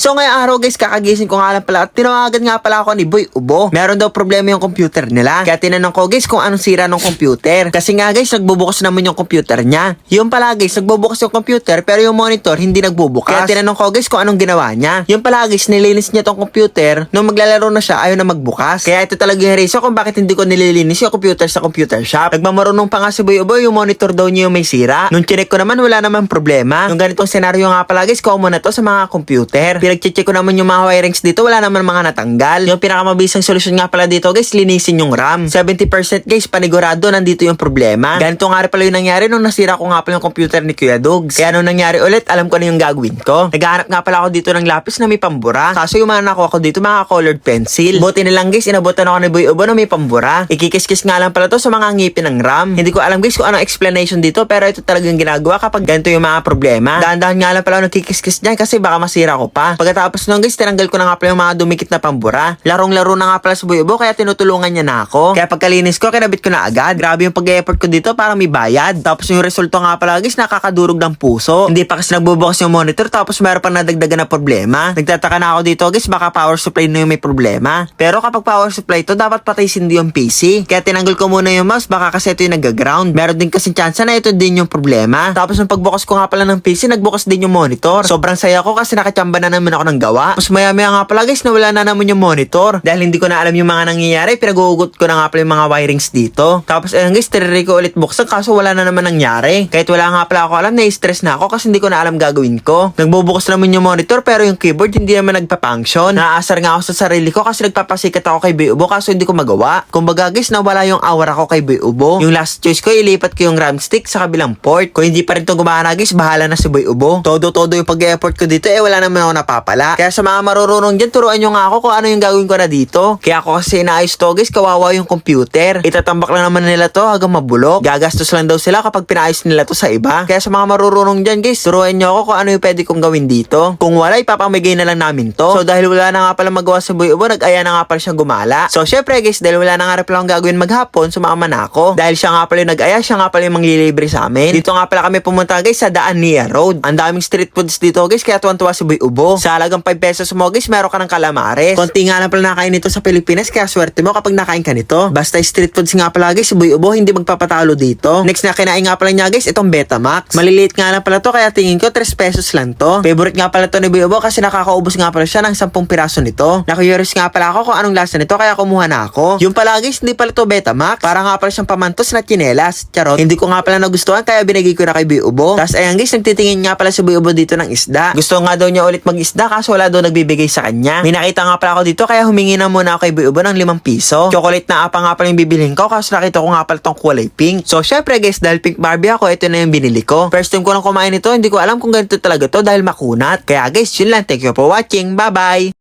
So ngayong araw guys, kakagising ko nga lang pala at tinawagan nga pala ako ni Boy Ubo. Meron daw problema yung computer nila. Kaya tinanong ko guys kung anong sira ng computer. Kasi nga guys, nagbubukas naman yung computer niya. Yung pala guys, nagbubukas yung computer pero yung monitor hindi nagbubukas. Kaya tinanong ko guys kung anong ginawa niya. Yung pala guys, nilinis niya tong computer. Nung maglalaro na siya, ayaw na magbukas. Kaya ito talaga yung reason kung bakit hindi ko nililinis yung computer sa computer shop. Nagmamarunong pa nga si Boy Ubo, yung monitor daw niya yung may sira. Nung chinek ko naman, wala naman problema. Yung ganitong senaryo nga pala guys, common na to sa mga computer. Pinag-check ko naman yung mga wirings dito, wala naman mga natanggal. Yung pinakamabisang solusyon nga pala dito guys, linisin yung RAM. 70% guys, panigurado nandito yung problema. Ganito nga pala yung nangyari nung nasira ko nga pala yung computer ni Kuya Dogs. Kaya nung nangyari ulit, alam ko na yung gagawin ko. Naghahanap nga pala ako dito ng lapis na may pambura. Kaso yung mga nakuha ko dito, mga colored pencil. Buti na lang guys, inabutan ako ni Boy Ubo na may pambura. Ikikis-kis nga lang pala to sa mga ngipin ng RAM. Hindi ko alam guys kung anong explanation dito, pero ito talagang ginagawa kapag ganito yung mga problema. Dahan-dahan nga lang pala ako nagkikis-kis dyan kasi baka masira ko pa. Pagkatapos nung guys, tinanggal ko na nga pala yung mga dumikit na pambura. Larong-laro na nga pala sa Boy Ubo, kaya tinutulungan niya na ako. Kaya pagkalinis ko, kinabit ko na agad. Grabe yung pag-effort ko dito para may bayad. Tapos yung resulta nga pala guys, nakakadurog ng puso. Hindi pa kasi nagbubukas yung monitor tapos meron pa nadagdagan na problema. Nagtataka na ako dito guys, baka power supply na yung may problema. Pero kapag power supply to, dapat patay sindi yung PC. Kaya tinanggal ko muna yung mouse, baka kasi ito yung nag-ground. Meron din kasi chance na ito din yung problema. Tapos nung pagbukas ko nga pala ng PC, nagbukas din yung monitor. Sobrang saya ko kasi nakachamba na naman ako ng gawa. Tapos maya maya nga pala guys, nawala na naman yung monitor. Dahil hindi ko na alam yung mga nangyayari, pinagugot ko na nga pala yung mga wirings dito. Tapos ayun guys, tinry ko ulit buksan kaso wala na naman nangyari. Kahit wala nga pala ako alam, na-stress na ako kasi hindi ko na alam gagawin ko. Nagbubukas naman yung monitor pero yung keyboard hindi naman nagpa-function. Naaasar nga ako sa sarili ko kasi nagpapasikat ako kay Boy Ubo kaso hindi ko magawa. Kumbaga guys, nawala yung aura ko kay Boy Ubo. Yung last choice ko, ilipat ko yung RAM stick sa kabilang port. Kung hindi pa rin to gumana guys, bahala na si Boy Ubo. Todo-todo yung pag-effort ko dito, eh wala naman ako napapala. Kaya sa mga marurunong dyan, turuan nyo nga ako kung ano yung gagawin ko na dito. Kaya ako kasi inaayos to guys, kawawa yung computer. Itatambak lang naman nila to hanggang mabulok. Gagastos lang daw sila kapag pinaayos nila to sa iba. Kaya sa mga marurunong dyan guys, turuan nyo ako kung ano yung pwede kong gawin dito. Kung wala, ipapamigay na lang namin to. So dahil wala na nga pala magawa sa Boy Ubo, nag-aya na nga pala siyang gumala. So syempre guys, dahil wala na nga pala akong gagawin maghapon, sumama na ako. Dahil siya nga pala yung nag-aya, siya nga pala yung manglilibre sa amin. Dito nga pala kami pumunta guys sa Daan Road. Ang daming street foods dito guys, kaya tuwan-tuwa si Boy Ubo. Sa halagang 5 pesos mo guys, meron ka ng calamares. Konti nga lang pala nakain nito sa Pilipinas, kaya swerte mo kapag nakain ka nito. Basta street foods nga pala guys, Ubo hindi magpapatalo dito. Next na kinain nga pala niya guys, itong Betamax. Maliliit nga lang pala to, kaya tingin ko 3 pesos lang to. Favorite nga pala to ni Boy Ubo kasi nakakaubos nga pala siya ng 10 piraso nito. Nakuyuris nga pala ako kung anong lasa nito, kaya kumuha na ako. Yung pala guys, hindi pala to Betamax. Para nga pala siyang pamantos na chinelas. Charot. Hindi ko nga pala nagustuhan, kaya binigay ko na kay Boy Ubo. Tapos ayan guys, nagtitingin nga pala si Boy Ubo dito ng isda. Gusto nga daw niya ulit mag-isda, kaso wala daw nagbibigay sa kanya. May nakita nga pala ako dito, kaya humingi na muna ako kay Boy Ubo ng 5 piso. Chocolate na apa nga pala yung bibilhin ko, kaso nakita ko nga pala tong kulay pink. So syempre guys, dahil pink Barbie ako, ito na yung binili ko. First time ko lang kumain ito, hindi ko alam kung ganito talaga to dahil makunat. Kaya guys, yun lang. Thank you for watching. Bye-bye!